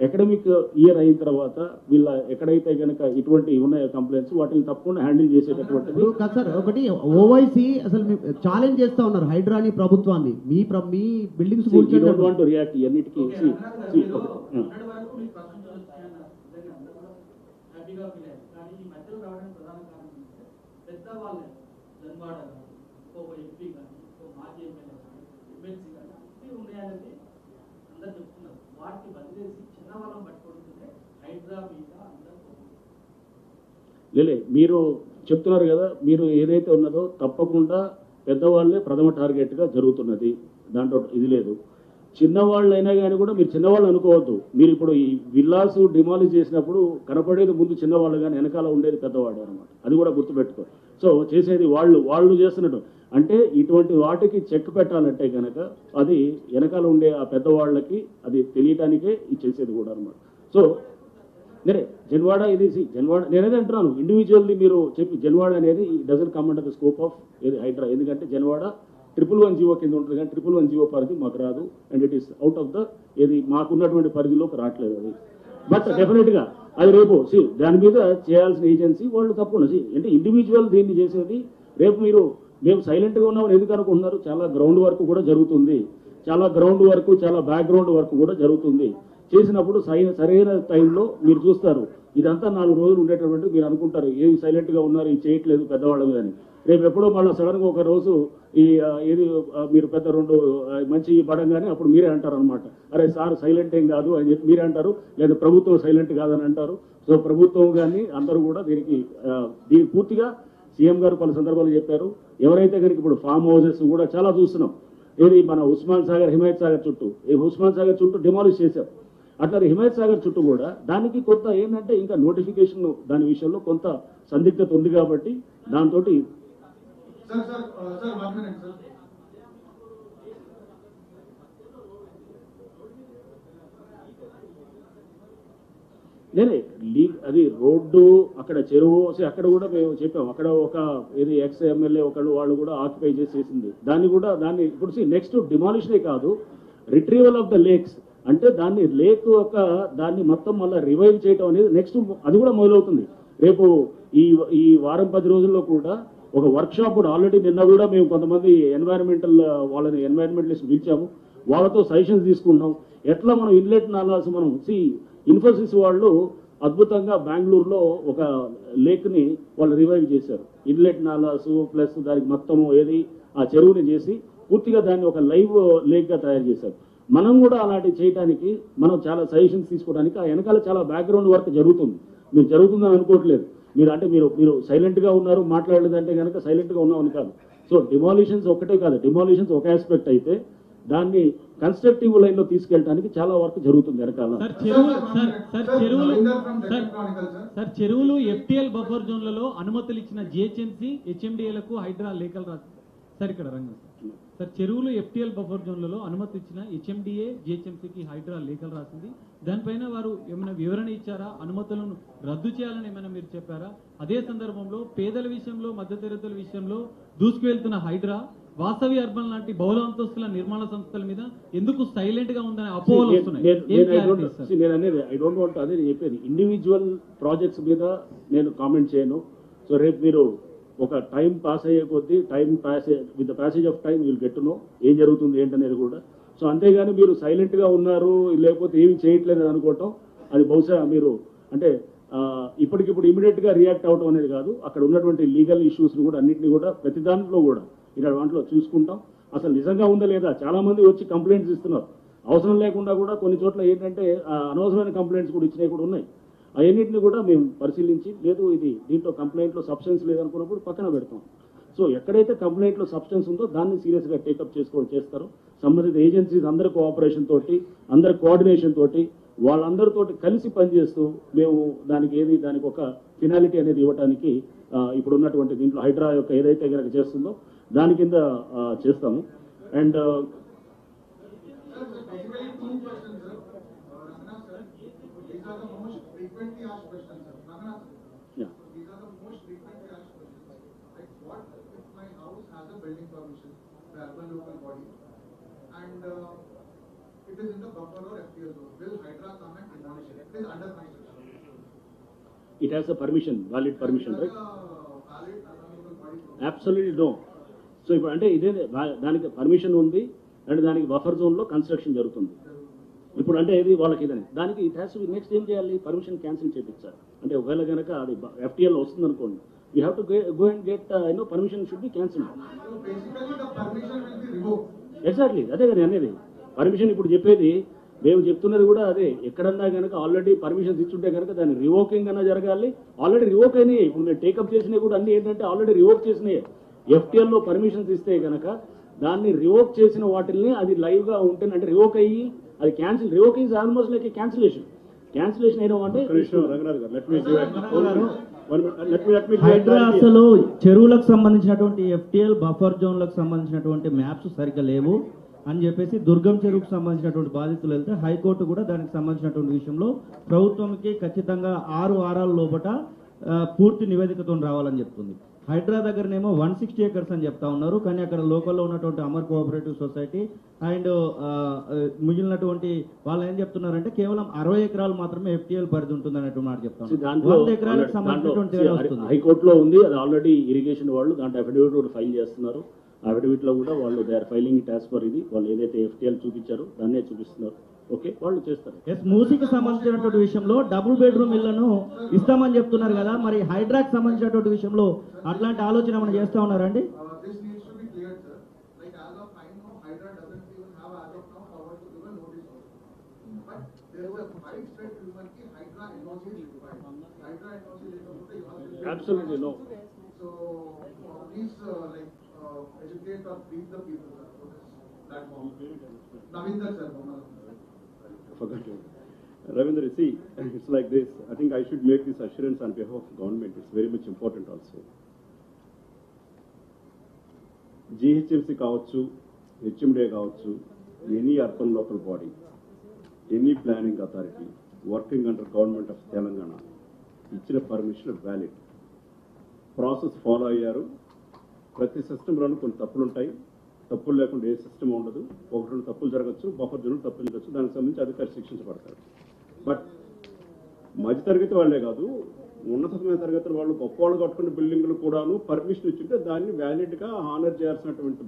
Academic year అయిన తర్వాత వీళ్ళ ఎక్కడైతే కనుక ఇటువంటి ఉన్నాయో కంప్లైంట్స్ వాటిని తప్పకుండా హ్యాండిల్ చేసేటటువంటిది ఇప్పుడు కాదు సార్ ఒకటి ఓవైసీ అసలు ఛాలెంజ్ చేస్తా ఉన్నారు హైడ్రాని ప్రభుత్వాన్ని. మీ ప్ర- మీ బిల్డింగ్స్ వాంట్ రియాక్ట్ ఇవన్నిటికీ see, see, okay, yeah. మొన్నటి వరకు మీకు ప్రపంచంలో వచ్చాయన్న నిజంగా అందరూ కూడా హ్యాపీగా ఫీల్ అయ్యారు కానీ ఈ మధ్యలో రావడానికి ప్రధాన కారణం ఏంటంటే పెద్దవాళ్ళే జన్వాడ కానీ ఒక ఎంపీ కానీ ఒక మాజీ ఎమ్మెల్యే కానీ ఎమ్మెల్సీ కానీ అన్నీ ఉన్నాయనేది అందరు చెప్తున్నారు. వాటిని వదిలేసి చిన్నవరం పట్టుకుంటుంటే హైడ్రా మీద అందరూ లేలే మీరు చెప్తున్నారు కదా మీరు ఏదైతే ఉన్నదో తప్పకుండా పెద్దవాళ్ళే ప్రథమ టార్గెట్గా జరుగుతున్నది. దాంట్లో ఇది లేదు. చిన్నవాళ్ళైనా కానీ కూడా మీరు చిన్నవాళ్ళు అనుకోవద్దు. మీరు ఇప్పుడు ఈ విల్లాస్ డిమాలిజ్ చేసినప్పుడు కనపడేది ముందు చిన్నవాళ్ళు కానీ వెనకాల ఉండేది పెద్దవాడు అనమాట అది కూడా గుర్తుపెట్టుకో. సో చేసేది వాళ్ళు వాళ్ళు చేస్తున్నట్టు. అంటే ఇటువంటి వాటికి చెక్ పెట్టాలంటే కనుక అది వెనకాల ఉండే ఆ పెద్దవాళ్ళకి అది తెలియటానికే ఇది చేసేది కూడా అనమాట సో నేనే జన్వాడ ఇది జన్వాడ నేనేది అంటున్నాను. ఇండివిజువల్లీ మీరు చెప్పి జన్వాడ అనేది doesn't come under the scope of HYDRAA. ఎందుకంటే జన్వాడ ట్రిపుల్ వన్ జీవో కింద ఉంటుంది కానీ ట్రిపుల్ వన్ జీవో పరిధి మాకు రాదు. And it is out of the ఏది మాకున్నటువంటి పరిధిలోకి రావట్లేదు అది. బట్ డెఫినెట్గా అది రేపు సి దాని మీద చేయాల్సిన ఏజెన్సీ వాళ్ళు తప్పకుండా సి అంటే ఇండివిజువల్ దీన్ని చేసేది రేపు మీరు మేము సైలెంట్గా ఉన్నామని ఎందుకు అనుకుంటున్నారు? చాలా గ్రౌండ్ వర్క్ కూడా జరుగుతుంది. చాలా గ్రౌండ్ వర్క్ చాలా బ్యాక్గ్రౌండ్ వర్క్ కూడా జరుగుతుంది. చేసినప్పుడు సై- సరైన టైంలో మీరు చూస్తారు. ఇదంతా నాలుగు రోజులు ఉండేటటువంటి మీరు అనుకుంటారు. ఏమి సైలెంట్గా ఉన్నారు ఇది చేయట్లేదు పెద్దవాళ్ళ మీద అని. రేపు ఎప్పుడో మళ్ళీ సడన్గా ఒక రోజు ఈ ఏది మీరు పెద్ద రెండు మంచి పడంగానే అప్పుడు మీరే అంటారు అనమాట అరే సార్ సైలెంట్ ఏం కాదు అని చెప్పి మీరే అంటారు. లేదా ప్రభుత్వం సైలెంట్ కాదని అంటారు. సో ప్రభుత్వం కానీ అందరూ కూడా దీనికి ఆ, దీనికి పూర్తిగా సీఎం గారు పలు సందర్భాలు చెప్పారు. ఎవరైతే కనుక ఇప్పుడు ఫామ్ హౌసెస్ కూడా చాలా చూస్తున్నాం. ఏది మన ఉస్మాన్ సాగర్ హిమాయత్ సాగర్ చుట్టూ. ఈ ఉస్మాన్ సాగర్ చుట్టూ డిమాలిష్ చేశారు అట్లా హిమాయత్ సాగర్ చుట్టూ కూడా దానికి కొంత ఏంటంటే ఇంకా నోటిఫికేషన్ దాని విషయంలో కొంత సందిగ్ధత ఉంది కాబట్టి దాంతో సార్ సార్ అది రోడ్డు అక్కడ చెరువు అక్కడ కూడా మేము చెప్పాం. అక్కడ ఒక ఏది ఎక్స్ ఎమ్మెల్యే ఒకళ్ళు వాళ్ళు కూడా ఆక్యుపై చేసేసింది దాన్ని కూడా దాన్ని ఇప్పుడు నెక్స్ట్ డిమాలిషనే కాదు రిట్రీవల్ ఆఫ్ ద లేక్స్ అంటే దాన్ని లేక్ ఒక దాన్ని మొత్తం మళ్ళీ రివైవ్ చేయడం అనేది నెక్స్ట్ అది కూడా మొదలవుతుంది. రేపు ఈ ఈ వారం పది రోజుల్లో కూడా ఒక వర్క్షాప్ కూడా ఆల్రెడీ నిన్న కూడా మేము కొంతమంది ఎన్వైరన్మెంటల్ వాళ్ళని ఎన్వైరన్మెంటలిస్ట్ పిలిచాము. వాళ్ళతో సజెషన్స్ తీసుకున్నాం ఎట్లా మనం ఇన్లెట్ నాలాస్ మనం సి ఇన్ఫోసిస్ వాళ్ళు అద్భుతంగా బెంగళూరులో ఒక లేక్ని వాళ్ళు రివైవ్ చేశారు. ఇన్లెట్ నాలాస్ ప్లస్ దానికి మొత్తము ఏది ఆ చెరువుని చేసి పూర్తిగా దాన్ని ఒక లైవ్ లేక్గా తయారు చేశారు. మనం కూడా అలాంటివి చేయడానికి మనం చాలా సజెషన్స్ తీసుకోవడానికి ఆ వెనకాల చాలా బ్యాక్గ్రౌండ్ వర్క్ జరుగుతుంది. మీరు జరుగుతుందని అనుకోవట్లేదు. మీరు అంటే మీరు మీరు సైలెంట్గా ఉన్నారు మాట్లాడలేదంటే కనుక సైలెంట్గా ఉన్నామని కాదు. సో డిమాలిషన్స్ ఒకటే కాదు. డిమాలిషన్స్ ఒక ఆస్పెక్ట్ అయితే దాన్ని కన్స్ట్రక్టివ్ లైన్లో తీసుకెళ్ళడానికి చాలా వర్క్ జరుగుతుంది వెనకాల. సార్ చెరువులు ఎఫ్టిఎల్ బఫర్ జోన్లలో అనుమతులు ఇచ్చిన జిహెచ్ఎంసీ హెచ్ఎండిఏలకు హైడ్రా లేఖలు రాసి సార్ ఇక్కడ రంగం సార్ చెరువులు ఎఫ్టిఎల్ బఫర్ జోన్లలో అనుమతి ఇచ్చిన హెచ్ఎండిఏ జిహెచ్ఎంసీకి హైడ్రా లేఖలు రాసింది. దానిపైన వారు ఏమైనా వివరణ ఇచ్చారా? అనుమతులను రద్దు చేయాలని ఏమైనా మీరు చెప్పారా? అదే సందర్భంలో పేదల విషయంలో మధ్యతరగతుల విషయంలో దూసుకువెళ్తున్న హైడ్రా వాసవి అర్బన్ లాంటి బహుళ అంతస్తుల నిర్మాణ సంస్థల మీద ఎందుకు సైలెంట్గా ఉందనే అపోహలు వస్తున్నాయి? నేను- అనేది ఐ డోంట్ వాంట్ అదే నేను చెప్పేది. ఇండివిజువల్ ప్రాజెక్ట్స్ మీద నేను కామెంట్ చేయను. సో రేపు మీరు ఒక టైం పాస్ అయ్యే కొద్దీ time pass with the passage of time will get know ఏం జరుగుతుంది ఏంటనేది కూడా. సో అంతేగాని మీరు సైలెంట్గా ఉన్నారు లేకపోతే ఏమి చేయట్లేదు అని అనుకోవటం అది బహుశా మీరు అంటే ఇప్పటికిప్పుడు ఇమీడియట్గా రియాక్ట్ అవ్వడం అనేది కాదు. అక్కడ ఉన్నటువంటి లీగల్ ఇష్యూస్ని కూడా అన్నింటినీ కూడా ప్రతి దాంట్లో కూడా ఇక్కడ దాంట్లో చూసుకుంటాం. అసలు నిజంగా ఉందా లేదా? చాలామంది వచ్చి కంప్లైంట్స్ ఇస్తున్నారు. అవసరం లేకుండా కూడా కొన్ని చోట్ల ఏంటంటే అనవసరమైన కంప్లైంట్స్ కూడా ఇచ్చినవి కూడా ఉన్నాయి. అవన్నింటిని కూడా మేము పరిశీలించి లేదు ఇది దీంట్లో కంప్లైంట్లో సబ్స్టెన్స్ లేదనుకున్నప్పుడు పక్కన పెడతాం. సో ఎక్కడైతే కంప్లైంట్లో సబ్స్టెన్స్ ఉందో దాన్ని సీరియస్గా టేకప్ చేసుకోవడం చేస్తారు. సంబంధిత ఏజెన్సీస్ అందరి కోఆపరేషన్ తోటి అందరి కోఆర్డినేషన్ తోటి వాళ్ళందరితో కలిసి పనిచేస్తూ మేము దానికి ఏది దానికి ఒక ఫినాలిటీ అనేది ఇవ్వడానికి ఇప్పుడున్నటువంటి ఇప్పుడు ఉన్నటువంటి దీంట్లో హైడ్రా యొక్క ఏదైతే కనుక చేస్తుందో దాని కింద చేస్తాము. And it has a permission valid permission right absolutely no so ఇప్పుడు అంటే ఇదే దానికి పర్మిషన్ ఉంది అండ్ దానికి బఫర్ జోన్లో కన్స్ట్రక్షన్ జరుగుతుంది. ఇప్పుడు అంటే ఇది వాళ్ళకి ఇదని. దానికి ఇట్ హ్యాస్ నెక్స్ట్ ఏం చేయాలి? పర్మిషన్ క్యాన్సిల్ చేయించాలి అంటే ఒకవేళ కనుక అది ఎఫ్టీఎల్ వస్తుంది అనుకోండి you have to go and get no permission should be cancel. Exactly అదే కదా అనేది. పర్మిషన్ ఇప్పుడు చెప్పేది మేము చెప్తున్నది కూడా అదే. ఎక్కడన్నా కనుక ఆల్రెడీ పర్మిషన్ ఇచ్చుంటే కనుక దాన్ని రివోకింగ్ అన్నా జరగాలి. ఆల్రెడీ రివోక్ అయినాయి. ఇప్పుడు మేము టేకప్ చేసినవి కూడా అన్ని ఏంటంటే ఆల్రెడీ రివోక్ చేసినాయి. ఎఫ్టీఎల్లో పర్మిషన్స్ ఇస్తే కనుక దాన్ని రివోక్ చేసిన వాటిల్ని అది live గా ఉంటే అంటే రివోక్ అయ్యి అది cancel revoke is almost like cancellation cancellation అయినా అంటే Ranganath garu let me let me let me HYDRAA అసలు చెరువులకు సంబంధించినటువంటి ఎఫ్టిఎల్ బఫర్ జోన్లకు సంబంధించినటువంటి మ్యాప్స్ సరిగ్గా లేవు అని చెప్పేసి దుర్గం చెరువుకు సంబంధించినటువంటి బాధితులు వెళ్తే హైకోర్టు కూడా దానికి సంబంధించినటువంటి విషయంలో ప్రభుత్వంకి ఖచ్చితంగా ఆరు వారాల లోపట ఆ, పూర్తి నివేదికతో రావాలని చెప్తుంది. హైడ్రా దగ్గరనేమో వన్ సిక్స్టీ ఏకర్స్ అని చెప్తా ఉన్నారు. కానీ అక్కడ లోకల్లో ఉన్నటువంటి అమర్ కోఆపరేటివ్ సొసైటీ అండ్ మిగిలినటువంటి వాళ్ళు ఏం చెప్తున్నారంటే కేవలం అరవై ఎకరాలు మాత్రమే ఎఫ్టిఎల్ పరిధి ఉంటుంది అన్నట్టు మాట చెప్తా See, ఉన్నారు దాంట్లో వంద ఎకరాలకు సంబంధించినటువంటి తేడా వస్తుంది. హైకోర్టులో ఉంది. అది ఆల్రెడీ ఇరిగేషన్ వాళ్ళు దాంట్లో అఫిడవిట్ కూడా ఫైల్ చేస్తున్నారు. అఫిడవిట్లో కూడా వాళ్ళు they are filing as per ఇది. వాళ్ళు ఏదైతే ఎఫ్టీఎల్ చూపించారో దాన్నే చూపిస్తున్నారు. ఓకే ఎస్ మూసీకి సంబంధించినటువంటి విషయంలో డబుల్ బెడ్రూమ్ ఇళ్ళను ఇస్తామని చెప్తున్నారు కదా మరి హైడ్రాక్ సంబంధించినటువంటి విషయంలో అట్లాంటి ఆలోచన ఏమైనా చేస్తా ఉన్నారండి Navinder Mohammed. Ravindra, see, it's like this. I think I should make this assurance on behalf of government. It's very much important also. GHMC కావచ్చు హెచ్ఎండే కావచ్చు any urban local body any planning authority working under government of Telangana ఇచ్చిన permission valid process follow అయ్యారు ప్రతి సిస్టంలోనూ కొన్ని తప్పులుంటాయి తప్పులు లేకుండా ఏ system ఉండదు. ఒకటి రెండు తప్పులు జరగచ్చు బఫర్ జోన్లు తప్పులు జరగచ్చు దానికి సంబంధించి అధికారి శిక్షించబడతారు. బట్ మధ్య తరగతి వాళ్ళే కాదు ఉన్నతమైన తరగతి వాళ్ళు గొప్ప వాళ్ళు కట్టుకున్న బిల్డింగ్లు కూడాను పర్మిషన్ ఇచ్చింటే దాన్ని వ్యాలిడ్గా ఆనర్ చేయాల్సినటువంటి